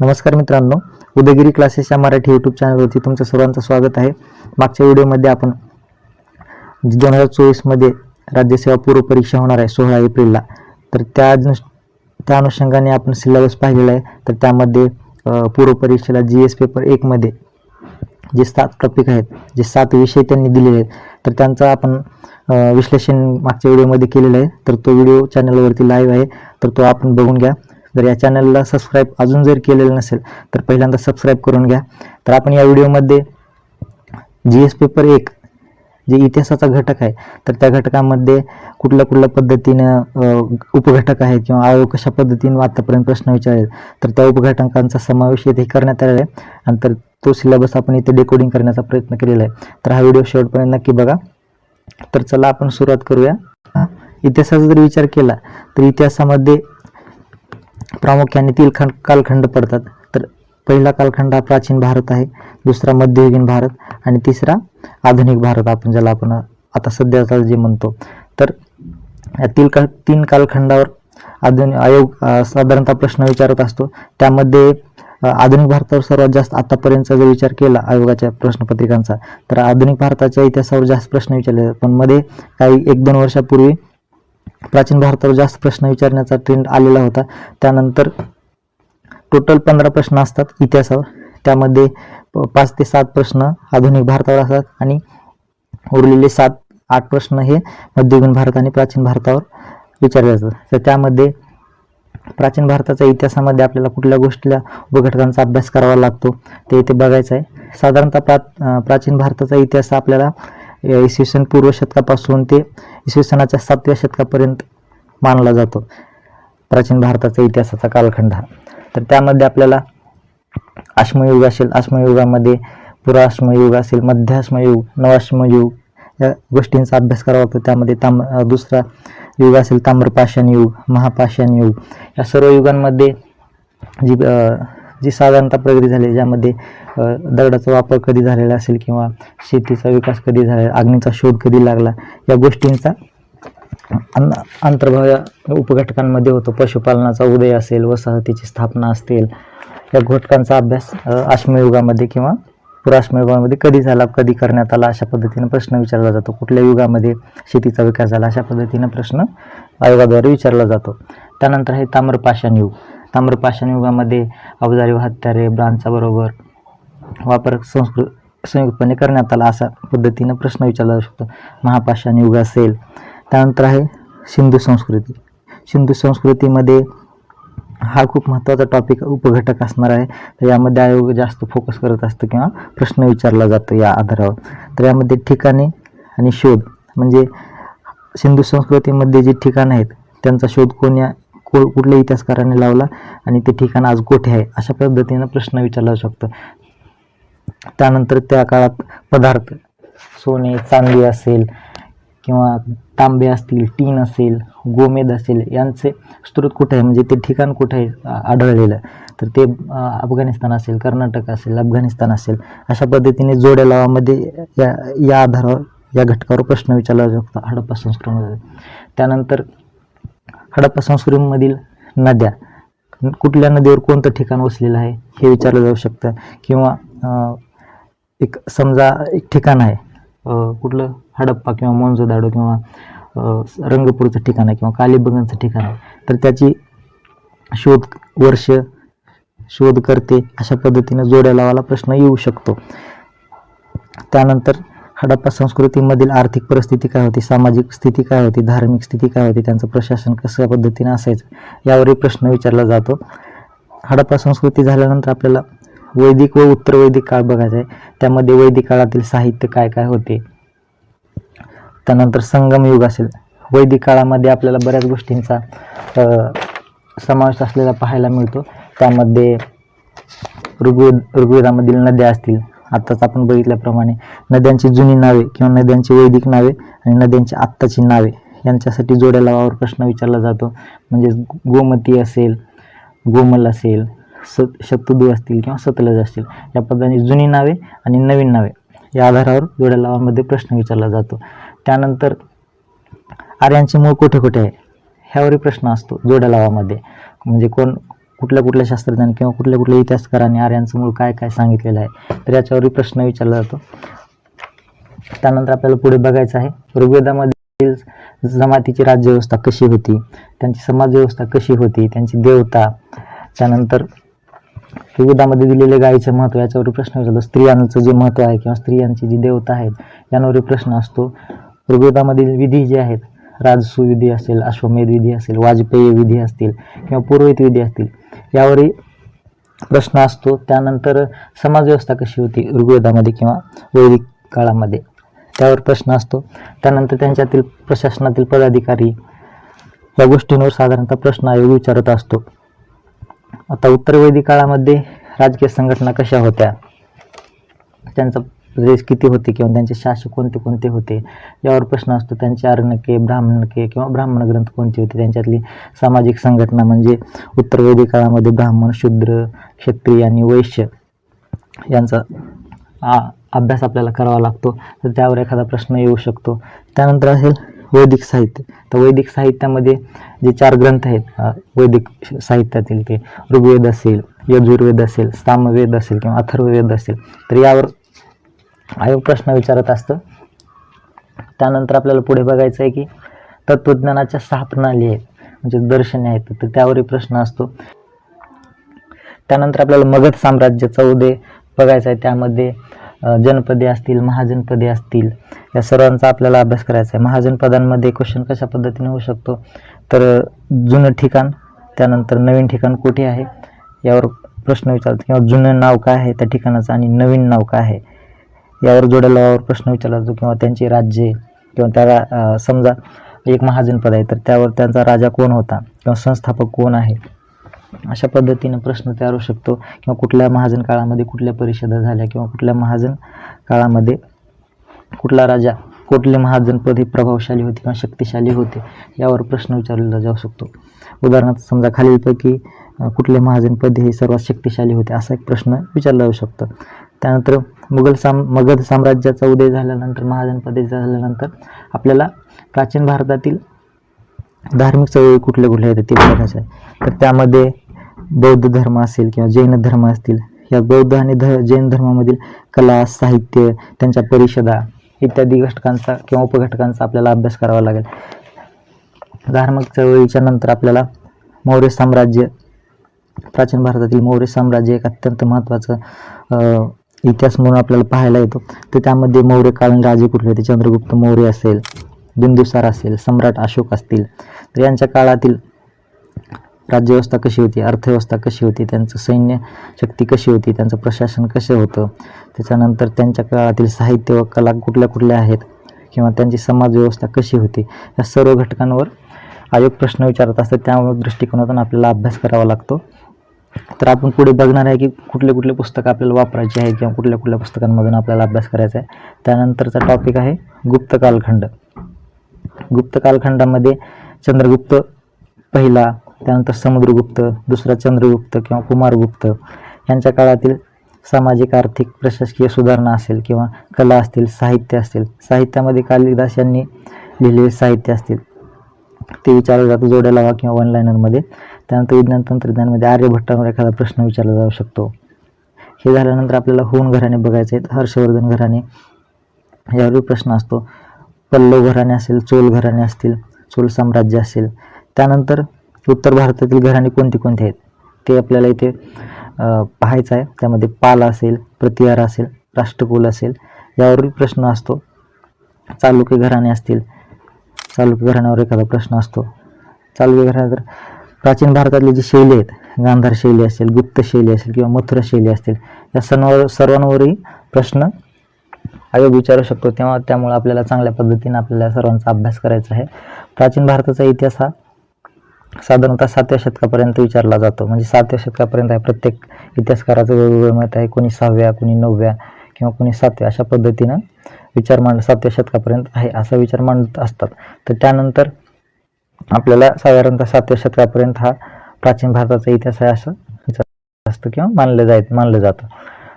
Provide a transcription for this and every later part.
नमस्कार मित्रांनो उदयगिरी क्लासेस या मराठी यूट्यूब चॅनलवरती तुमचं सर्वांचं स्वागत आहे. मागच्या व्हिडिओमध्ये आपण दोन हजार चोवीसमध्ये राज्यसेवा पूर्व परीक्षा होणार आहे सोळा एप्रिलला. तर त्या त्या अनुषंगाने आपण सिलेबस पाहिलेला आहे. तर त्यामध्ये पूर्व परीक्षेला जी एस पेपर एकमध्ये जे सात टॉपिक आहेत जे सात विषय त्यांनी दिलेले आहेत तर त्यांचं आपण विश्लेषण मागच्या व्हिडिओमध्ये केलेलं आहे. तर तो व्हिडिओ चॅनलवरती लाईव्ह आहे. तर तो आपण बघून घ्या. जर या चॅनलला सबस्क्राईब अजून जर केलेलं नसेल तर पहिल्यांदा सबस्क्राईब करून घ्या. तर आपण या व्हिडिओमध्ये जी एस पेपर एक जे इतिहासाचा घटक आहे तर त्या घटकामध्ये कुठल्या कुठल्या पद्धतीनं उपघटक आहेत किंवा आयोग कशा पद्धतीनं आतापर्यंत प्रश्न विचारले तर त्या उपघटकांचा समावेश येथे करण्यात आलेला आहे. आणि तर तो सिलेबस आपण इथे डेकोडिंग करण्याचा प्रयत्न केलेला आहे. तर हा व्हिडिओ शेवटपर्यंत नक्की बघा. तर चला आपण सुरुवात करूया. इतिहासाचा जर विचार केला तर इतिहासामध्ये प्रामुख्याने तीन खंड कालखंड पडतात. तर पहिला कालखंड हा प्राचीन भारत आहे दुसरा मध्ययुगीन भारत आणि तिसरा आधुनिक भारत आपण ज्याला आपण आता सध्याचा जे म्हणतो. तर तीन काल तीन कालखंडावर आधुनिक आयोग साधारणतः प्रश्न विचारत असतो. त्यामध्ये आधुनिक भारतावर सर्वात जास्त आतापर्यंतचा जर विचार केला आयोगाच्या प्रश्नपत्रिकांचा तर आधुनिक भारताच्या इतिहासावर जास्त प्रश्न विचारले जातात. पण मध्ये काही एक दोन वर्षापूर्वी प्राचीन भारतावर जास्त प्रश्न विचारण्याचा ट्रेंड आलेला होता. त्यानंतर टोटल पंधरा प्रश्न असतात इतिहासावर. त्यामध्ये प- पाच ते सात प्रश्न आधुनिक भारतावर असतात आणि उरलेले सात आठ प्रश्न हे मध्ययुगीन भारत आणि प्राचीन भारतावर विचारले जातात. तर त्यामध्ये प्राचीन भारताच्या इतिहासामध्ये आपल्याला कुठल्या गोष्टीला उपघटकांचा अभ्यास करावा लागतो ते इथे बघायचं आहे. साधारणतः प्रा प्राचीन भारताचा इतिहास आपल्याला इसवी सन पूर्व शतकापासून ते इसवी सनाच्या सातव्या शतकापर्यंत मानला जातो. प्राचीन भारताचा इतिहासाचा कालखंड हा. तर त्यामध्ये आपल्याला अश्मयुग असेल अश्मयुगामध्ये पुराश्मयुग असेल मध्याश्मयुग नवाश्मयुग या गोष्टींचा अभ्यास करावा लागतो. त्यामध्ये ताम दुसरा युग असेल ताम्रपाषाण युग महापाषाण युग. या सर्व युगांमध्ये जी जी साधारणतः प्रगती झाली ज्यामध्ये दगडाचा वापर कधी झालेला असेल किंवा शेतीचा विकास कधी झाला अग्नीचा शोध कधी लागला या गोष्टींचा अन अंतर्भाव या उपघटकांमध्ये होतो. पशुपालनाचा उदय असेल वसाहतीची स्थापना असतील या घटकांचा अभ्यास आश्मयुगामध्ये अश्मयुगामध्ये किंवा पुराश्मयुगामध्ये कधी झाला कधी करण्यात आला अशा पद्धतीने प्रश्न विचारला जातो. कुठल्या युगामध्ये शेतीचा विकास झाला अशा पद्धतीने प्रश्न आयोगाद्वारे विचारला जातो. त्यानंतर आहे ताम्रपाषाण युग. ताम्रपाषाण युगामध्ये अवजारी व हत्यारे ब्रांचा बरोबर वापर संस्कृत संयुक्तपणे करण्यात आला असा पद्धतीनं प्रश्न विचारला जाऊ शकतो. महापाषाण युग असेल त्यानंतर आहे सिंधू संस्कृती. सिंधू संस्कृतीमध्ये हा खूप महत्त्वाचा टॉपिक उपघटक असणार आहे. तर यामध्ये आयोग जास्त फोकस करत असतो किंवा प्रश्न विचारला जातो या आधारावर. तर यामध्ये ठिकाणे आणि शोध म्हणजे सिंधू संस्कृतीमध्ये जी ठिकाणं आहेत त्यांचा शोध कोण या को कुठल्या इतिहासकाराने लावला आणि ते ठिकाण आज कोठे आहे अशा पद्धतीनं प्रश्न विचारला जाऊ शकतो. त्यानंतर त्या काळात पदार्थ सोने चांदी असेल किंवा तांबे असतील टीन असेल गोमेद असेल यांचे स्रोत कुठे आहे? म्हणजे ते ठिकाण कुठे आहे आढळलेलं? तर ते अफगाणिस्तान असेल कर्नाटक असेल अफगाणिस्तान असेल अशा पद्धतीने जोड्या लावामध्ये या या आधारावर या घटकावर प्रश्न विचारला जाऊ शकतो. हडप्पा संस्कृतीमध्ये त्यानंतर हडप्पा संस्कृतीमधील नद्या कुठल्या नदीवर कोणतं ठिकाण वसलेलं आहे हे विचारलं जाऊ शकतं. किंवा एक समजा एक ठिकाण आहे कुठलं? हडप्पा किंवा मोंजोदाडो किंवा रंगपूरचं ठिकाण आहे किंवा कालीबंगनचं ठिकाण आहे. तर त्याची शोध वर्ष शोध करते अशा पद्धतीनं जोड्या लावायला प्रश्न येऊ शकतो. त्यानंतर हडप्पा संस्कृतीमधील आर्थिक परिस्थिती काय होती? सामाजिक स्थिती काय होती? धार्मिक स्थिती काय होती? त्यांचं प्रशासन कशा पद्धतीनं असायचं? यावरही प्रश्न विचारला जातो. हडप्पा संस्कृती झाल्यानंतर आपल्याला वैदिक व उत्तर वैदिक काळ बघायचा आहे. त्यामध्ये वैदिक काळातील साहित्य काय काय होते? त्यानंतर संगम युग असेल. वैदिक काळामध्ये आपल्याला बऱ्याच गोष्टींचा समावेश असलेला पाहायला मिळतो. त्यामध्ये ऋग्वेद ऋग्वेदामधील नद्या असतील आत्ताच आपण बघितल्याप्रमाणे नद्यांची जुनी नावे किंवा नद्यांची वैदिक नावे आणि नद्यांची आत्ताची नावे यांच्यासाठी जोड्या लावावर प्रश्न विचारला जातो. म्हणजे गोमती असेल गोमल असेल स शतुदू असतील किंवा सतलज असतील या पद्धतीने जुनी नावे आणि नवीन नावे या आधारावर जोड्या लावामध्ये प्रश्न विचारला जातो. त्यानंतर आर्यांचे मूळ कुठे कुठे आहे? ह्यावरही प्रश्न असतो जोड्या लावामध्ये. म्हणजे कोण कुठल्या कुठल्या शास्त्रज्ञांनी किंवा कुठल्या कुठल्या इतिहासकारांनी आर्यांचं मूळ काय काय सांगितलेलं आहे तर याच्यावरही प्रश्न विचारला जातो. त्यानंतर आपल्याला पुढे बघायचं आहे ऋग्वेदामधील जमातीची राज्यव्यवस्था कशी होती त्यांची समाजव्यवस्था कशी होती त्यांची देवता त्यानंतर ऋग्वेदामध्ये दिलेले गायीचे महत्त्व याच्यावर प्रश्न विचारतो स्त्रियांचं जे महत्त्व आहे किंवा स्त्रियांची जी देवता आहेत यांवरही प्रश्न असतो. ऋग्वेदामधील विधी जे आहेत राजसू विधी असेल अश्वमेध विधी असेल वाजपेयी विधी असतील किंवा पुरोहित विधी असतील यावरही प्रश्न असतो. त्यानंतर समाजव्यवस्था कशी होती? ऋग्वेदामध्ये किंवा वैदिक काळामध्ये? त्यावर प्रश्न असतो. त्यानंतर त्यांच्यातील प्रशासनातील पदाधिकारी या गोष्टींवर साधारणतः प्रश्न आयोग विचारत असतो. आता उत्तर वैदिक काळामध्ये राजकीय संघटना कशा होत्या? त्यांचा प्रदेश किती होते किंवा त्यांचे शासक कोणते कोणते होते? यावर प्रश्न असतो. त्यांचे आरण्यके ब्राह्मणके किंवा ब्राह्मण ग्रंथ कोणते होते? त्यांच्यातली सामाजिक संघटना म्हणजे उत्तर वैदिक काळामध्ये ब्राह्मण शूद्र क्षत्रिय आणि वैश्य यांचा आ अभ्यास आपल्याला करावा लागतो. तर त्यावर एखादा प्रश्न येऊ शकतो. त्यानंतर असेल वैदिक साहित्य. तर वैदिक साहित्यामध्ये जे चार ग्रंथ आहेत वैदिक साहित्यातील ते ऋग्वेद असेल यजुर्वेद असेल सामवेद असेल किंवा अथर्ववेद असेल तर यावर आयोग प्रश्न विचारत असतं. त्यानंतर आपल्याला पुढे बघायचं आहे की तत्त्वज्ञानाच्या सहा प्रणाली आहेत म्हणजे दर्शने आहेत तर त्यावरही प्रश्न असतो. त्यानंतर आपल्याला मगध साम्राज्याचा उदय बघायचा आहे. त्यामध्ये जनपदे असतील महाजनपदे असतील या सर्वांचा आपल्याला अभ्यास करायचा आहे. महाजनपदांमध्ये क्वेश्चन कशा पद्धतीने होऊ शकतो? तर जुनं ठिकाण त्यानंतर नवीन ठिकाण कुठे आहे? यावर प्रश्न विचारतो. किंवा जुनं नाव काय आहे त्या ठिकाणाचं आणि नवीन नाव काय आहे? यावर जोड्या लावावर प्रश्न विचारला जातो किंवा त्यांची राज्ये किंवा त्या समजा एक महाजनपद आहे तर त्यावर त्यांचा राजा कोण होता किंवा संस्थापक कोण आहे? अशा पद्धतीनं प्रश्न तयार होऊ शकतो किंवा कुठल्या महाजन काळामध्ये कुठल्या परिषदा झाल्या किंवा कुठल्या महाजन काळामध्ये कुठला राजा कुठले महाजनपद हे प्रभावशाली होते किंवा शक्तिशाली होते यावर प्रश्न विचारला जाऊ शकतो. उदाहरणार्थ समजा खालीलपैकी कुठले महाजनपद हे सर्वात शक्तिशाली होते असा एक प्रश्न विचारला जाऊ शकतो. त्यानंतर मुघल साम मगध साम्राज्याचा उदय झाल्यानंतर महाजनपदे झाल्यानंतर आपल्याला प्राचीन भारतातील धार्मिक चळवळी कुठल्या कुठल्या आहेत ते बघायचं आहे. तर त्यामध्ये बौद्ध धर्म असेल किंवा जैन धर्म असतील या बौद्ध आणि ध जैन धर्मामधील कला साहित्य त्यांच्या परिषदा इत्यादी घटकांचा किंवा उपघटकांचा आपल्याला अभ्यास करावा लागेल. धार्मिक चळवळीच्या नंतर आपल्याला मौर्य साम्राज्य प्राचीन भारतातील मौर्य साम्राज्य एक अत्यंत महत्त्वाचं इतिहास म्हणून आपल्याला पाहायला येतो. तर त्यामध्ये मौर्यकालीन राजे कुठले होते? चंद्रगुप्त मौर्य असेल बिंदुसार असेल सम्राट अशोक असतील. तर यांच्या काळातील राज्यव्यवस्था कशी होती? अर्थव्यवस्था कशी होती? त्यांचं सैन्य शक्ती कशी होती? त्यांचं प्रशासन कसं होतं? त्याच्यानंतर त्यांच्या काळातील साहित्य व कला कुठल्या कुठल्या आहेत? किंवा त्यांची समाजव्यवस्था कशी होती? या सर्व घटकांवर आयोग प्रश्न विचारत असतात. त्या दृष्टिकोनातून आपल्याला अभ्यास करावा लागतो. तर आपण पुढे बघणार आहे की कुठले कुठले पुस्तकं आपल्याला वापरायचे आहे किंवा कुठल्या कुठल्या पुस्तकांमधून आपल्याला अभ्यास करायचा आहे. त्यानंतरचा टॉपिक आहे गुप्त कालखंड. गुप्त कालखंडामध्ये चंद्रगुप्त पहिला त्यानंतर समुद्रगुप्त दुसरा चंद्रगुप्त किंवा कुमारगुप्त. यांच्या काळातील सामाजिक आर्थिक प्रशासकीय सुधारणा असेल किंवा कला असतील साहित्य असतील. साहित्यामध्ये कालिदास यांनी लिहिलेले साहित्य असतील. ते विचारलं जातं जोड्या लावा किंवा वन लायनरमध्ये त्यानंतर विज्ञान तंत्रज्ञानमध्ये आर्यभट्टावर एखादा प्रश्न विचारला जाऊ शकतो. हे झाल्यानंतर आपल्याला होऊन घराणे बघायचे आहेत हर्षवर्धन घराणे यावरही प्रश्न असतो. पल्लव घराणे असेल चोल घराणे असतील चोल साम्राज्य असेल. त्यानंतर उत्तर भारतातील घराणे कोणती कोणती आहेत? ते आपल्याला इथे पाहायचं आहे. त्यामध्ये पाल असेल प्रतिहार असेल राष्ट्रकुल असेल यावरही प्रश्न असतो. चालुक्य घराणे असतील चालुक्य घराण्यावर एखादा प्रश्न असतो. चालुक्य घराणे तर प्राचीन भारतातली जी शैली आहेत गांधार शैली असेल गुप्त शैली असेल किंवा मथुरा शैली असतील या सर्वांवर सर्वांवरही प्रश्न आयोग विचारू शकतो. तेव्हा त्यामुळे आपल्याला चांगल्या पद्धतीने आपल्याला सर्वांचा अभ्यास करायचा आहे. प्राचीन भारताचा इतिहास हा साधारणतः सातव्या शतकापर्यंत विचारला जातो. म्हणजे सातव्या शतकापर्यंत आहे. प्रत्येक इतिहासकाराचं वेगवेगळं मत आहे. कोणी सहाव्या कोणी नवव्या किंवा कोणी सातव्या अशा पद्धतीनं विचार मांड सातव्या शतकापर्यंत आहे असा विचार मांडत असतात. तर त्यानंतर आपल्याला साधारणतः सातव्या शतकापर्यंत हा प्राचीन भारताचा इतिहास आहे असं विचार असतं किंवा मानलं जाय मानलं जातं.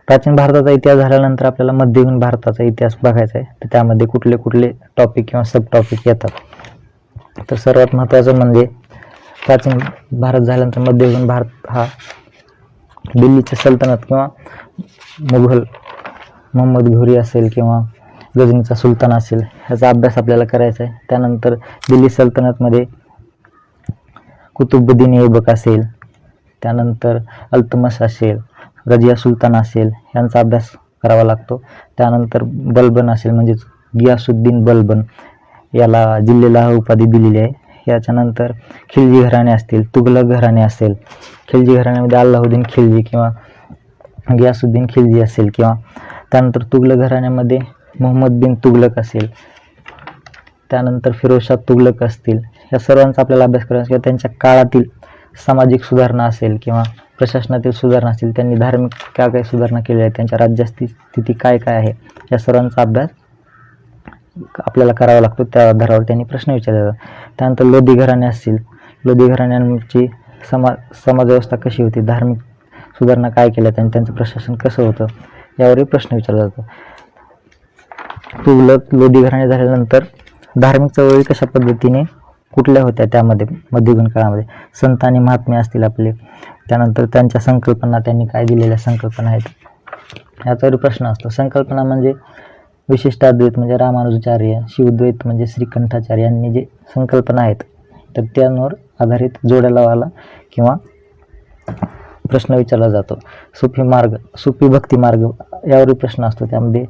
प्राचीन भारताचा इतिहास झाल्यानंतर आपल्याला मध्ययुगीन भारताचा इतिहास बघायचा आहे. तर त्यामध्ये कुठले कुठले टॉपिक किंवा सब टॉपिक येतात. तर सर्वात महत्त्वाचं म्हणजे प्राचीन भारत झाल्यानंतर मध्ययुगीन भारत हा दिल्लीची सल्तनत किंवा मुघल मोहम्मद घोरी असेल किंवा गजनीचा सुलतान असेल ह्याचा अभ्यास आपल्याला करायचा आहे त्यानंतर दिल्ली सल्तनतमध्ये कुतुबुद्दीन ऐबक असेल त्यानंतर अल्तमस असेल रजिया सुलतान असेल यांचा अभ्यास करावा लागतो. त्यानंतर बलबन असेल म्हणजेच गियासुद्दीन बलबन याला जिल्ह्याला उपाधी दिलेली आहे. याच्यानंतर खिलजी घराणे असतील तुगलक घराणे असेल खिलजी घराण्यामध्ये अल्लाहुद्दीन खिलजी किंवा गियासुद्दीन खिलजी असेल किंवा त्यानंतर तुगलक घराण्यामध्ये मोहम्मद बिन तुगलक असेल त्यानंतर फिरोजशाह तुगलक असतील या सर्वांचा आपल्याला अभ्यास करायचा किंवा त्यांच्या काळातील सामाजिक सुधारणा असेल किंवा प्रशासनातील सुधारणा असेल त्यांनी धार्मिक काय काय सुधारणा केलेल्या आहेत त्यांच्या राज्याची स्थिती काय काय आहे या सर्वांचा अभ्यास आपल्याला करावा लागतो. त्या आधारावर त्यांनी प्रश्न विचारले जातात त्यानंतर लोधी घराणे असतील लोधी घराण्यांची समा समाजव्यवस्था कशी होती धार्मिक सुधारणा काय केल्या आणि त्यांचं प्रशासन कसं होतं यावरही प्रश्न विचारला जातो. तुघलक लोधी घराणे झाल्यानंतर धार्मिक चळवळी कशा पद्धतीने कुठल्या होत्या त्यामध्ये मध्ययुगीन काळामध्ये? संत आणि महात्मे असतील आपले. त्यानंतर त्यांच्या संकल्पना त्यांनी काय दिलेल्या संकल्पना आहेत? याच्यावर प्रश्न असतो. संकल्पना म्हणजे विशिष्ट अद्वैत म्हणजे रामानुजाचार्य शिवद्वैत म्हणजे श्रीकंठाचार्य यांनी जे संकल्पना आहेत तर त्यांवर आधारित जोड्या लावायला किंवा प्रश्न विचारला जातो. सुफी मार्ग सुफी भक्ती मार्ग यावरही प्रश्न असतो. त्यामध्ये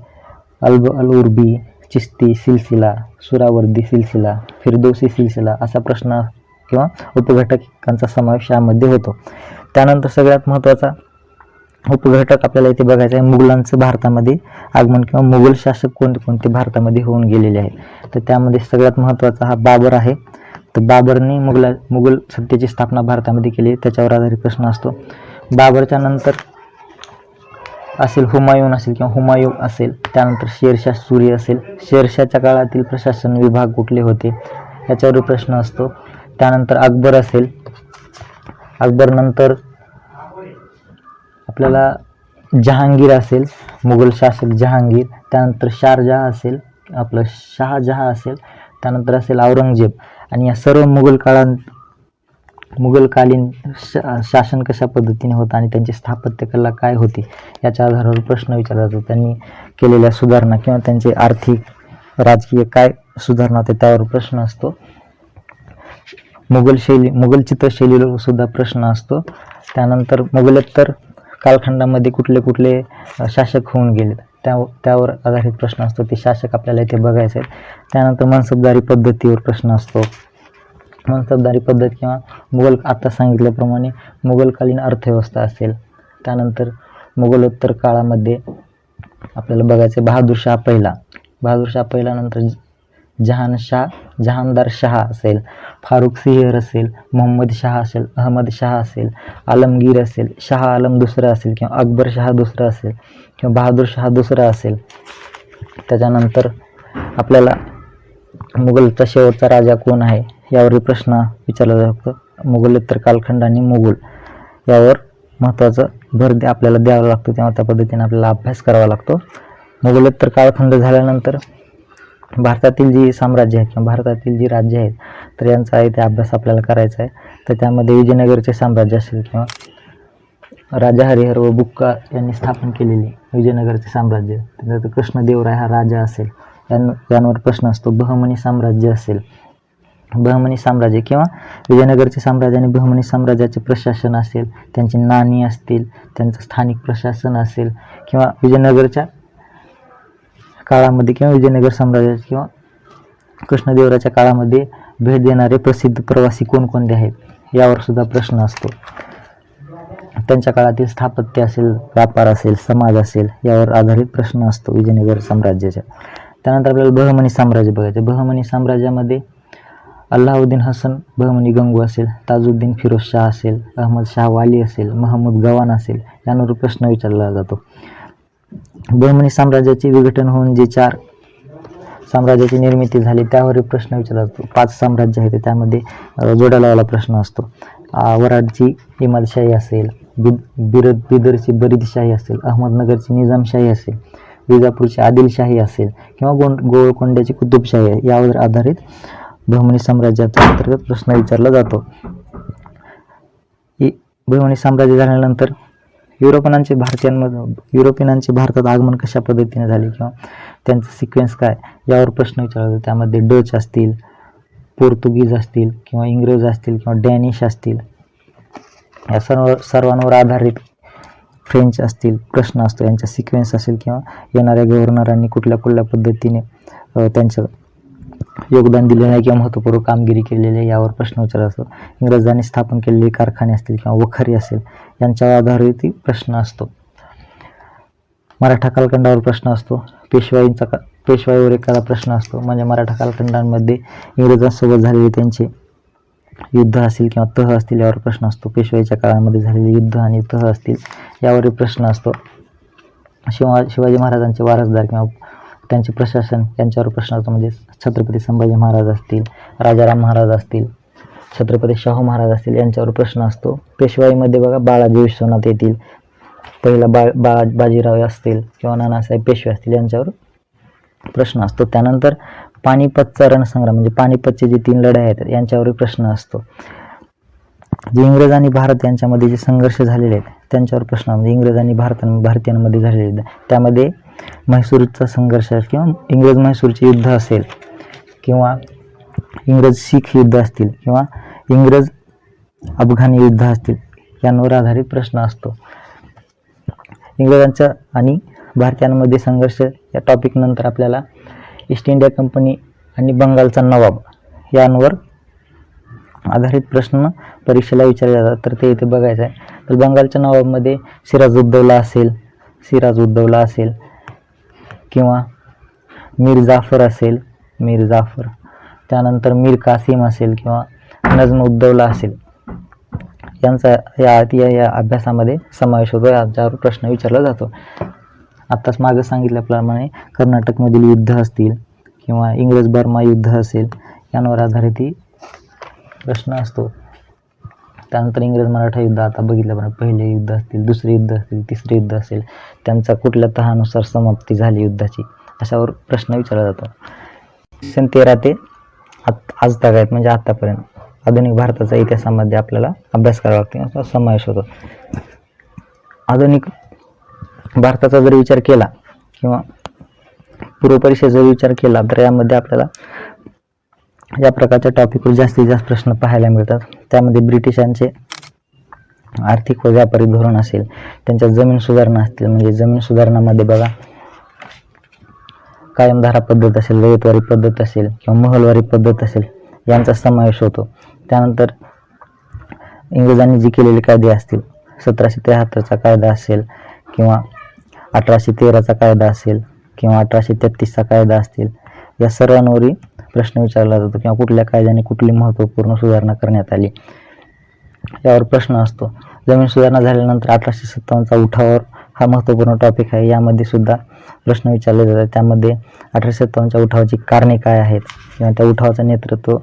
अल्ब अल उर्बी चिस्ती सिलसिला सुरावर्दी सिलसिला फिरदोसी सिलसिला असा प्रश्न किंवा उपघटकांचा समावेश यामध्ये होतो. त्यानंतर सगळ्यात महत्त्वाचा उपघटक आपल्याला इथे बघायचं आहे मुघलांचं भारतामध्ये आगमन किंवा मुघल शासक कोणते कोणते भारतामध्ये होऊन गेलेले आहेत तर त्यामध्ये सगळ्यात महत्त्वाचा हा बाबर आहे. तर बाबरने मुघला मुघल सत्तेची स्थापना भारतामध्ये केली त्याच्यावर आधारित प्रश्न असतो. बाबरच्या नंतर असेल हुमायून असेल किंवा हुमायून असेल त्यानंतर शेरशाह सुरी असेल. शेरशाहच्या काळातील प्रशासन विभाग कुठले होते? याच्यावर प्रश्न असतो. त्यानंतर अकबर असेल. अकबर नंतर आपल्याला जहांगीर असेल मुघल शासक जहांगीर. त्यानंतर शारजहा असेल आपलं शहाजहा असेल. त्यानंतर असेल औरंगजेब. आणि या सर्व मुघल काळात मुघलकालीन शा शासन कशा पद्धतीने होतं आणि त्यांची स्थापत्यकला काय होती याच्या आधारावर प्रश्न विचारला जातो. त्यांनी केलेल्या सुधारणा किंवा त्यांचे आर्थिक राजकीय काय सुधारणा होते त्यावर प्रश्न असतो. मुघल शैली मुघल चित्रशैलीवर सुद्धा प्रश्न असतो. त्यानंतर मुघलोत्तर कालखंडामध्ये कुठले कुठले शासक होऊन गेले त्या त्यावर आधारित प्रश्न असतो. ते शासक आपल्याला इथे बघायचे आहेत. त्यानंतर मनसबदारी पद्धतीवर प्रश्न असतो. मनसबदारी पद्धत किंवा मुघल आत्ता सांगितल्याप्रमाणे मुघलकालीन अर्थव्यवस्था असेल. त्यानंतर मुघलोत्तर काळामध्ये आपल्याला बघायचं आहे पहिला. बहादूरशाह पहिल्यानंतर जहानशाह जहानदार शाह असेल फारुख सिंहर असेल मोहम्मद शाह असेल अहमद शाह असेल आलमगीर असेल शाह आलम दुसरा असेल किंवा अकबर शाह दुसरा असेल किंवा बहादूर शाह दुसरा असेल. त्याच्यानंतर आपल्याला मुघलचा शेवटचा राजा कोण आहे? यावरील प्रश्न विचारला जातो. मुघलोत्तर कालखंड आणि मुघल. यावर महत्त्वाचं भर द्या आपल्याला द्यावा लागतो. तेव्हा त्या पद्धतीने आपल्याला अभ्यास करावा लागतो. मुघलोत्तर कालखंड झाल्यानंतर भारतातील जी साम्राज्य आहेत किंवा भारतातील जी राज्य आहेत तर यांचा आहे ते अभ्यास आपल्याला करायचा आहे. तर त्यामध्ये विजयनगरचे साम्राज्य असेल किंवा राजा हरिहर व बुक्का यांनी स्थापन केलेले विजयनगरचे साम्राज्य. त्यानंतर कृष्णदेवराय हा राजा असेल. यां यांवर प्रश्न असतो. बहमनी साम्राज्य असेल. बहमनी साम्राज्य किंवा विजयनगरचे साम्राज्य आणि बहमनी साम्राज्याचे प्रशासन असेल त्यांची नाणी असतील त्यांचं स्थानिक प्रशासन असेल किंवा विजयनगरच्या काळामध्ये किंवा विजयनगर साम्राज्याच्या किंवा कृष्णदेवराच्या काळामध्ये भेट देणारे प्रसिद्ध प्रवासी कोणकोणते आहेत यावर सुद्धा प्रश्न असतो. त्यांच्या काळातील स्थापत्य असेल व्यापार असेल समाज असेल यावर आधारित प्रश्न असतो विजयनगर साम्राज्याच्या. त्यानंतर आपल्याला बहमनी साम्राज्य बघायचं बहमनी साम्राज्यामध्ये अल्लाउद्दीन हसन बहमनी गंगू असेल ताजुद्दीन फिरोज शाह असेल अहमद शाह वाली असेल महमूद गवान असेल यांवर प्रश्न विचारला जातो. बहमनी साम्राज्याचे विघटन होऊन जे चार साम्राज्याची निर्मिती झाली त्यावर प्रश्न विचारला जातो. पाच साम्राज्य आहेत त्यामध्ये अ, जोड्या लावायला प्रश्न असतो. वराडची इमादशाही असेल बिद बिरद बिदरची बरीदशाही असेल अहमदनगरची निजामशाही असेल विजापूरची आदिलशाही असेल किंवा गोंड गोळकोंड्याची कुतुबशाही आहे यावर आधारित बहमनी साम्राज्याचा अंतर्गत प्रश्न विचारला जातो. बहिवणी साम्राज्य झाल्यानंतर युरोपियनांचे भारतीयांमध्ये युरोपियनांचे भारतात आगमन कशा पद्धतीने झाले किंवा त्यांचं सिक्वेन्स काय यावर प्रश्न विचारला जातो. त्यामध्ये डच असतील पोर्तुगीज असतील किंवा इंग्रज असतील किंवा डॅनिश असतील या सर्व सर्वांवर आधारित फ्रेंच असतील प्रश्न असतो. यांचा सिक्वेन्स असेल किंवा येणाऱ्या गव्हर्नरांनी कुठल्या कुठल्या पद्धतीने त्यांच्या त्यांचं योगदान दिले नाही किंवा महत्त्वपूर्ण कामगिरी केलेली आहे यावर प्रश्न विचारला असतो इंग्रजांनी स्थापन केलेले कारखाने असतील किंवा वखारी असेल यांच्यावर आधारित प्रश्न असतो. मराठा कालखंडावर प्रश्न असतो. पेशवाईंचा का पेशवाईवर एखादा प्रश्न असतो. म्हणजे मराठा कालखंडांमध्ये इंग्रजांसोबत झालेले त्यांचे युद्ध असतील किंवा तह असतील यावर प्रश्न असतो. पेशवाईच्या काळामध्ये झालेले युद्ध आणि तह असतील यावर प्रश्न असतो. शिवा शिवाजी महाराजांचे वारसदार किंवा त्यांचे प्रशासन यांच्यावर प्रश्न असतो. म्हणजे छत्रपती संभाजी महाराज असतील राजाराम महाराज असतील छत्रपती शाहू महाराज असतील यांच्यावर प्रश्न असतो. पेशवाईमध्ये बघा बाळाजी विश्वनाथ येतील पहिला बा बाळा बाजीराव असतील किंवा नानासाहेब पेशवे असतील यांच्यावर प्रश्न असतो. त्यानंतर पानिपतचा रणसंग्राम म्हणजे पानिपतचे जे तीन लढाई आहेत यांच्यावर प्रश्न असतो. जे इंग्रज आणि भारत यांच्यामध्ये जे संघर्ष झालेले आहेत त्यांच्यावर प्रश्न म्हणजे इंग्रज आणि भारत भारतीयांमध्ये झालेले आहेत. त्यामध्ये म्हैसूरचा संघर्ष किंवा इंग्रज म्हैसूरचे युद्ध असेल किंवा इंग्रज शीख युद्ध असतील किंवा इंग्रज अफगाणी युद्ध असतील यांवर आधारित प्रश्न असतो. इंग्रजांच्या आणि भारतीयांमध्ये संघर्ष या टॉपिक नंतर आपल्याला ईस्ट इंडिया कंपनी आणि बंगालचा नवाब यांवर आधारित प्रश्न परीक्षेला विचारले जातात. तर ते इथे बघायचं आहे. तर बंगालच्या नवाबमध्ये सिराज उद्दौला असेल सिराज उद्दौला असेल किंवा मीर जाफर असेल मीर जाफर. त्यानंतर मीर कासिम असेल किंवा नजम उद्दौला असेल. यांचा या या या अभ्यासामध्ये समावेश होतो. याच्यावर प्रश्न विचारला जातो. आत्ताच मागं सांगितल्याप्रमाणे कर्नाटकमधील युद्ध असतील किंवा इंग्रज बर्मा युद्ध असेल यांवर आधारित ही प्रश्न असतो. त्यानंतर इंग्रज मराठा युद्ध आता बघितल्याप्रमाणे पहिले युद्ध असतील दुसरे युद्ध असतील तिसरे युद्ध असेल त्यांचा कुठल्या तहानुसार समाप्ती झाली युद्धाची अशावर प्रश्न विचारला जातो. सन तेरा ते आत आज आहेत म्हणजे आत्तापर्यंत आधुनिक भारताचा इतिहासामध्ये आपल्याला अभ्यास करावा लागतो असा समावेश होतो. आधुनिक भारताचा जर विचार केला किंवा पूर्वपरीक्षेचा जर विचार केला तर यामध्ये आपल्याला या प्रकारच्या टॉपिकवर जास्तीत जास्त प्रश्न पाहायला मिळतात. त्यामध्ये ब्रिटिशांचे आर्थिक व व्यापारी धोरण असेल त्यांच्या जमीन सुधारणा असतील म्हणजे जमीन सुधारणामध्ये बघा कायमधारा पद्धत असेल रयतवारी पद्धत असेल किंवा महलवारी पद्धत असेल यांचा समावेश होतो. त्यानंतर इंग्रजांनी जी केलेले कायदे असतील सतराशे त्र्याहत्तरचा कायदा असेल किंवा अठराशे तेराचा कायदा असेल किंवा अठराशे तेहतीसचा कायदा असतील या सर्वांवरही प्रश्न विचारला जातो किंवा कुठल्या कायद्याने कुठली महत्त्वपूर्ण सुधारणा करण्यात आली? यावर प्रश्न असतो. जमीन सुधारणा झाल्यानंतर अठराशे सत्तावन्नचा उठावर हा महत्त्वपूर्ण टॉपिक आहे. यामध्ये सुद्धा प्रश्न विचारले जातात. त्यामध्ये अठराशे सत्तावन्नच्या उठावाची कारणे काय आहेत? किंवा त्या उठावाचं नेतृत्व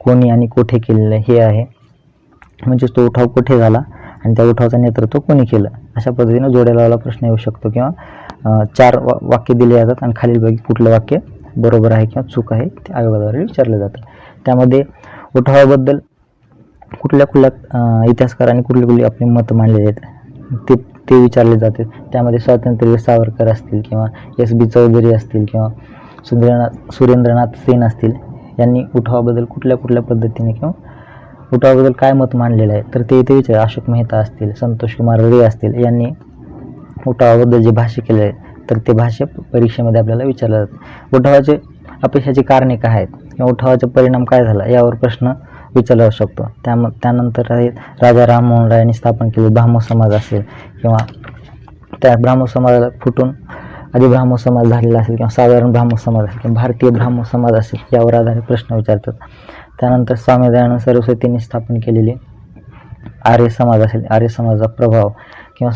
कोणी आणि कोठे केलेलं हे आहे? म्हणजेच तो उठाव कुठे झाला आणि त्या उठावाचं नेतृत्व कोणी केलं? अशा पद्धतीनं जोड्या लावला प्रश्न येऊ शकतो. किंवा चार वा वाक्य दिले जातात आणि खालीलपैकी कुठलं वाक्य बरोबर आहे किंवा चूक आहे ते आयोगाद्वारे विचारलं जातं. त्यामध्ये उठावाबद्दल कुठल्या कुठल्या इतिहासकारांनी कुठली कुठली आपली मतं मांडलेली आहेत ते ते विचारले जाते त्यामध्ये स्वातंत्र्य सावरकर असतील किंवा एस बी चौधरी असतील किंवा सुरेंद्रनाथ सुरेंद्रनाथ सेन असतील यांनी उठावाबद्दल कुठल्या कुठल्या पद्धतीने किंवा उठावाबद्दल काय मत मांडलेलं आहे तर ते इथे विचार अशोक मेहता असतील संतोष कुमार रे असतील यांनी उठावाबद्दल जे भाष्य केले आहे तर ते भाष्य परीक्षेमध्ये आपल्याला विचारलं जातं. उठावाचे अपेक्षाची कारणे काय आहेत? किंवा उठावाचा परिणाम काय झाला? यावर प्रश्न विचारला जाऊ शकतो. त्या त्यानंतर आहे राजा राममोहन राय यांनी स्थापन केले ब्राह्मो समाज असेल किंवा त्या ब्राह्मो समाजाला फुटून आधी ब्राह्मो समाज झालेला असेल किंवा साधारण ब्राह्मो समाज असेल किंवा भारतीय ब्राह्मो समाज असेल यावर आधारित प्रश्न विचारतात. त्यानंतर स्वामी दयानंद सरस्वतींनी स्थापन केलेले आर्य समाज असेल. आर्य समाजाचा प्रभाव किंवा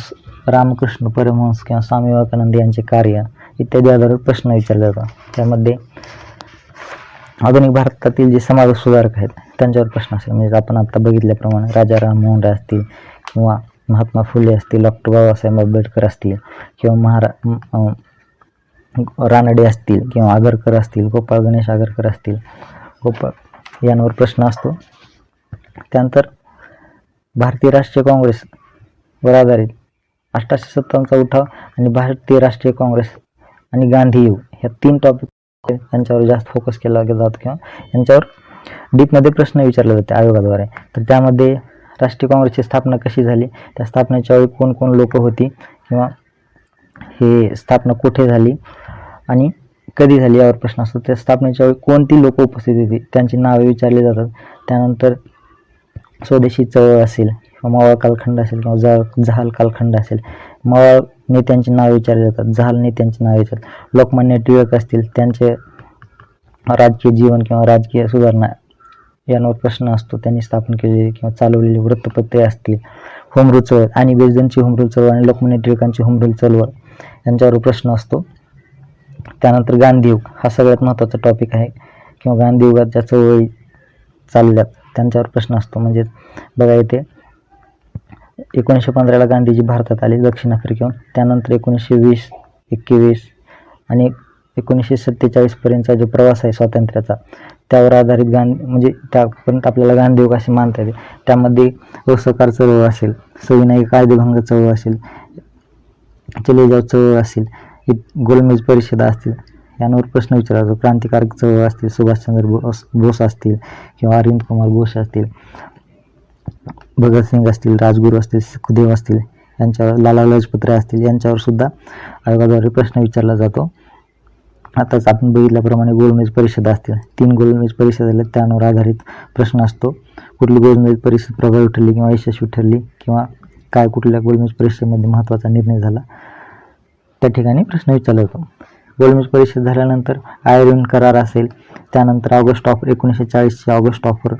रामकृष्ण परमहंस किंवा स्वामी विवेकानंद यांचे कार्य इत्यादी आधारित प्रश्न विचारले जातात. त्यामध्ये आधुनिक भारतातील जे समाज सुधारक आहेत त्यांच्यावर प्रश्न असेल. म्हणजे आपण आता बघितल्याप्रमाणे राजा राममोहन राय असतील किंवा महात्मा फुले असतील डॉक्टर बाबासाहेब आंबेडकर असतील किंवा महारा अं, रानडे असतील किंवा आगरकर असतील गोपाळ गणेश आगरकर असतील गोपाळ यांवर प्रश्न असतो. त्यानंतर भारतीय राष्ट्रीय काँग्रेस वर आधारित अठराशे सत्तावन्नचा उठाव आणि भारतीय राष्ट्रीय काँग्रेस आणि गांधी युग ह्या तीन टॉपिक यांच्यावर जास्त फोकस केला जातो किंवा यांच्यावर डीपमध्ये प्रश्न विचारले जाते आयोगाद्वारे. तर त्यामध्ये राष्ट्रीय काँग्रेसची स्थापना कशी झाली? त्या स्थापनेच्या वेळी कोण कोण लोक होती? किंवा हे स्थापना कुठे झाली? आणि कधी झाली? यावर प्रश्न असतो. त्या स्थापनेच्या वेळी कोणती लोक उपस्थित होती? त्यांची नावे विचारली जातात. त्यानंतर स्वदेशी चळवळ असेल किंवा मावळ कालखंड असेल किंवा जा जहाल कालखंड असेल मावळ नेत्यांची नावे विचारली जातात जहाल नेत्यांची नावे विचारतात. लोकमान्य टिळक असतील त्यांचे राजकीय जीवन किंवा राजकीय सुधारणा यांवर प्रश्न असतो त्यांनी स्थापन केलेली किंवा चालवलेली वृत्तपत्रे असतील. होमरूल चळवळ आणि बेजनची होमरूल चळवळ आणि लोकमान्य टिळकांची होमरूल चळवळ यांच्यावर प्रश्न असतो. त्यानंतर गांधीयुग हा सगळ्यात महत्त्वाचा टॉपिक आहे किंवा गांधीयुगात ज्या चळवळी चालल्यात त्यांच्यावर प्रश्न असतो. म्हणजे बघा इथे एकोणीसशे पंधराला गांधीजी भारतात आले दक्षिण आफ्रिकेहून. त्यानंतर एकोणीसशे वीस एकवीस आणि एकोणीसशे सत्तेचाळीसपर्यंतचा जो प्रवास आहे स्वातंत्र्याचा त्यावर आधारित गांधी म्हणजे त्यापर्यंत आपल्याला गांधीयुग असे मानता येते. त्यामध्ये असहकार चळवळ असेल सविनय कायदेभंग चळवळ असेल चले जाव चळवळ असेल गोलमेज परिषदा असतील यांवर प्रश्न विचारला जातो क्रांतिकारक चळवळ असतील सुभाषचंद्र बोस बोस असतील किंवा अरविंद कुमार बोस असतील. भगतसिंग असतील राजगुरू असतील सुखदेव असतील यांच्यावर लाला लजपत्रे असतील यांच्यावर सुद्धा आयोगाद्वारे प्रश्न विचारला जातो. आताच आपण बघितल्याप्रमाणे गोलमेज परिषद असतील. तीन गोलमेज परिषद आल्या त्यावर आधारित प्रश्न असतो. कुठली गोलमेज परिषद प्रभावी ठरली किंवा यशस्वी ठरली किंवा काय कुठल्या गोलमेज परिषदेमध्ये महत्त्वाचा निर्णय झाला त्या ठिकाणी प्रश्न विचारला जातो. गोलमेज परिषद झाल्यानंतर आयर्विन करार असेल त्यानंतर ऑगस्ट ऑफर एकोणीसशे चाळीसची ऑगस्ट ऑफर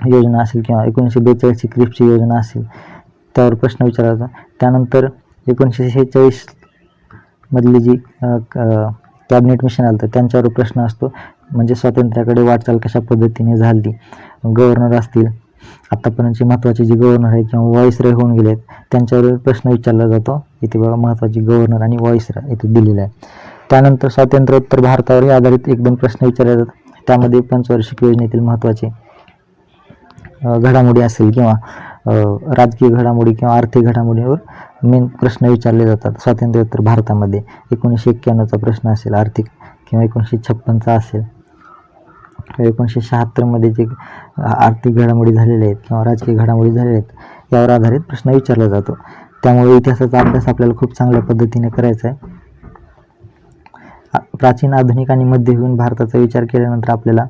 योजना असेल किंवा एकोणीसशे बेचाळीसची क्रिप्सची योजना असेल त्यावर प्रश्न विचारला जातो. त्यानंतर एकोणीसशे शेहेचाळीस मधली जी कॅबिनेट मिशन आलं होतं त्यांच्यावर प्रश्न असतो म्हणजे स्वातंत्र्याकडे वाटचाल कशा पद्धतीने झाली? गव्हर्नर असतील आत्तापर्यंतचे महत्त्वाचे जे गव्हर्नर आहेत किंवा व्हॉइसरॉय होऊन गेले आहेत त्यांच्यावर प्रश्न विचारला जातो. इथे बघा महत्त्वाचे गव्हर्नर आणि व्हॉइसरॉय इथे दिलेलं आहे. त्यानंतर स्वातंत्र्योत्तर भारतावरही आधारित एक दोन प्रश्न विचारले जातात. त्यामध्ये पंचवार्षिक योजनेतील महत्त्वाचे घडामोडी असेल किंवा राजकीय घडामोडी किंवा आर्थिक घडामोडीवर मेन प्रश्न विचारले जातात. स्वातंत्र्योत्तर भारतामध्ये एकोणीसशे एक्क्याण्णवचा प्रश्न असेल आर्थिक किंवा एकोणीसशे छप्पनचा असेल. एकोणीसशे शहात्तरमध्ये जे आर्थिक घडामोडी झालेल्या आहेत किंवा राजकीय घडामोडी झालेल्या आहेत यावर आधारित प्रश्न विचारला जातो. त्यामुळे इतिहासाचा अभ्यास आपल्याला खूप चांगल्या पद्धतीने करायचा आहे. आ- प्राचीन आधुनिक आणि मध्ययुगीन भारताचा विचार केल्यानंतर आपल्याला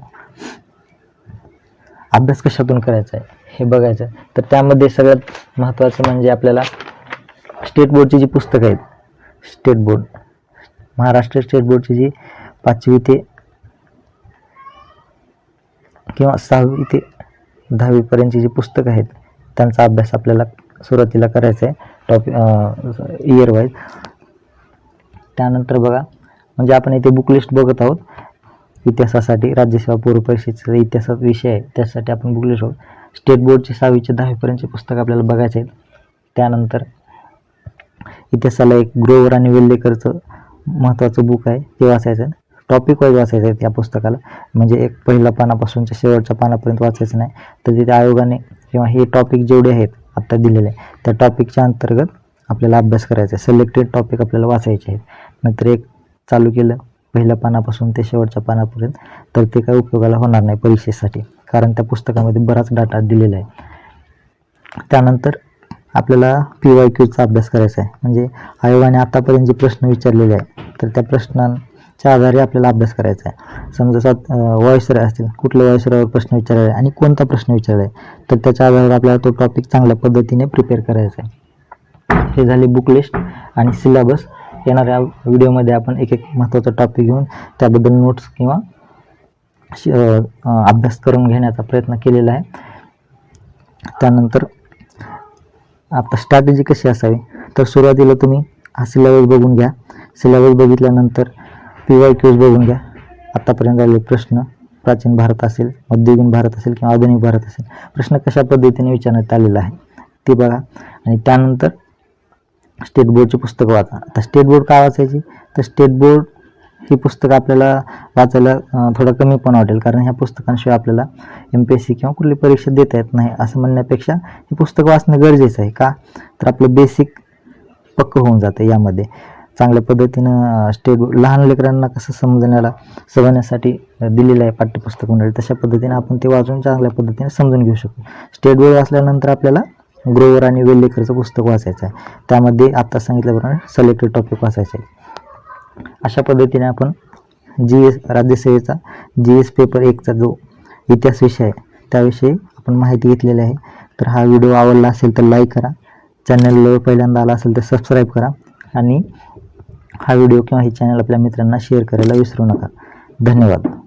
अभ्यास कशातून करायचा आहे? हे बघायचं आहे. तर त्यामध्ये सगळ्यात महत्त्वाचं म्हणजे आपल्याला स्टेट बोर्डची जी पुस्तकं आहेत स्टेट बोर्ड महाराष्ट्र स्टेट बोर्डची जी पाचवी ते किंवा सहावी ते दहावीपर्यंतची जी पुस्तकं आहेत त्यांचा अभ्यास आपल्याला सुरुवातीला करायचा आहे टॉपिक इयर वाईज त्यानंतर बघा म्हणजे आपण इथे बुक लिस्ट बघत आहोत. इतिहासासाठी राज्यसेवा पूर्व परीक्षेचा इतिहासात विषय आहे. त्यासाठी आपण बुक शकतो. स्टेट बोर्डचे सहावीचे दहावीपर्यंतचे पुस्तक आपल्याला बघायचे आहेत. त्यानंतर इतिहासाला एक ग्रोवर आणि वेल्लेकरचं महत्त्वाचं बुक आहे. ते वाचायचं टॉपिक वाईज वाचायचं आहे त्या पुस्तकाला. म्हणजे एक पहिल्या पानापासूनच्या शेवटच्या पानापर्यंत वाचायचं नाही. तर तिथे आयोगाने किंवा हे टॉपिक जेवढे आहेत आत्ता दिलेले त्या टॉपिकच्या अंतर्गत आपल्याला अभ्यास करायचा आहे. सिलेक्टेड टॉपिक आपल्याला वाचायचे आहेत. नंतर एक चालू केलं पहिल्या पानापासून ते शेवटच्या पानापर्यंत तर ते काही उपयोगाला होणार नाही परीक्षेसाठी. कारण त्या पुस्तकामध्ये बराच डाटा दिलेला आहे. त्यानंतर आपल्याला पी वाय क्यूचा अभ्यास करायचा आहे. म्हणजे आयोगाने आतापर्यंत जे प्रश्न विचारलेले आहे तर त्या प्रश्नांच्या आधारे आपल्याला अभ्यास करायचा आहे. समजा सात वायसराय असतील कुठल्या वायसरावर प्रश्न विचारला आहे आणि कोणता प्रश्न विचारला आहे तर त्याच्या आधारे आपल्याला तो टॉपिक चांगल्या पद्धतीने प्रिपेअर करायचा आहे. हे झाले बुक लिस्ट आणि सिलेबस येणाऱ्या व्हिडिओमध्ये आपण एक एक महत्त्वाचा टॉपिक घेऊन त्याबद्दल नोट्स किंवा श- अभ्यास करून घेण्याचा प्रयत्न केलेला आहे. त्यानंतर आता स्ट्रॅटेजी कशी असावी? तर सुरुवातीला तुम्ही हा सिलेबस बघून घ्या. सिलेबस बघितल्यानंतर पी वाय क्यूज बघून घ्या. आत्तापर्यंत आलेले प्रश्न प्राचीन भारत असेल मध्ययुगीन भारत असेल किंवा आधुनिक भारत असेल प्रश्न कशा पद्धतीने विचारण्यात आलेला आहे ते बघा. आणि त्यानंतर स्टेट बोर्डची पुस्तकं वाचा. आता स्टेट बोर्ड का वाचायची? तर स्टेट बोर्ड ही पुस्तकं आपल्याला वाचायला थोडं कमी पण वाटेल. कारण ह्या पुस्तकांशिवाय आपल्याला एम पी एस सी किंवा कुठली परीक्षा देता येत नाही असं म्हणण्यापेक्षा ही पुस्तकं वाचणं गरजेचं आहे का? तर आपलं बेसिक पक्क होऊन जातं यामध्ये. चांगल्या पद्धतीनं स्टेट लहान लेकरांना कसं समजण्याला समजण्यासाठी दिलेलं आहे पाठ्यपुस्तक मंडळी तशा पद्धतीने आपण ते वाचून चांगल्या पद्धतीने समजून घेऊ शकतो स्टेट बोर्ड वाचल्यानंतर आपल्याला ग्रोवर आणि वेल्लेकरचं पुस्तक वाचायचं आहे. त्यामध्ये आत्ता सांगितल्याप्रमाणे सिलेक्टेड टॉपिक वाचायचे आहे. अशा पद्धतीने आपण जी एस राज्यसेवेचा जी एस पेपर एकचा जो इतिहास विषय आहे त्याविषयी आपण माहिती घेतलेली आहे. तर हा व्हिडिओ आवडला असेल तर लाईक करा. चॅनलवर पहिल्यांदा आला असेल तर सबस्क्राईब करा. आणि हा व्हिडिओ किंवा हे चॅनल आपल्या मित्रांना शेअर करायला विसरू नका. धन्यवाद.